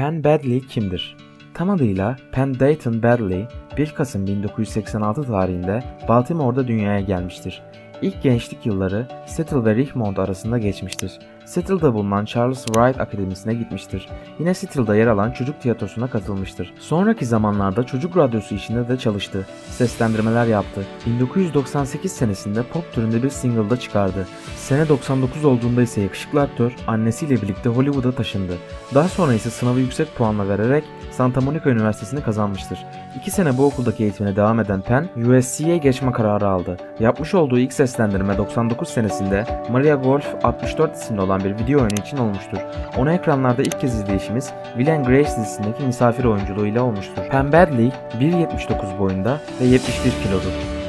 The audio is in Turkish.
Penn Badley kimdir? Tam adıyla Penn Dayton Badley, 1 Kasım 1986 tarihinde Baltimore'da dünyaya gelmiştir. İlk gençlik yılları Seattle ve Richmond arasında geçmiştir. Seattle'da bulunan Charles Wright Akademisi'ne gitmiştir. Yine Seattle'da yer alan çocuk tiyatrosuna katılmıştır. Sonraki zamanlarda çocuk radyosu işinde de çalıştı. Seslendirmeler yaptı. 1998 senesinde pop türünde bir single'da çıkardı. Sene 99 olduğunda ise yakışıklı aktör annesiyle birlikte Hollywood'a taşındı. Daha sonra ise sınavı yüksek puanla vererek Santa Monica Üniversitesi'ni kazanmıştır. İki sene bu okuldaki eğitimine devam eden Penn, USC'ye geçme kararı aldı. Yapmış olduğu ilk seslendirme 99 senesinde Maria Golf 64 isimli olan bir video oyunu için olmuştur. Onu ekranlarda ilk kez izleyişimiz Will and Grace dizisindeki misafir oyunculuğuyla olmuştur. Penn Badley 1.79 boyunda ve 71 kilodur.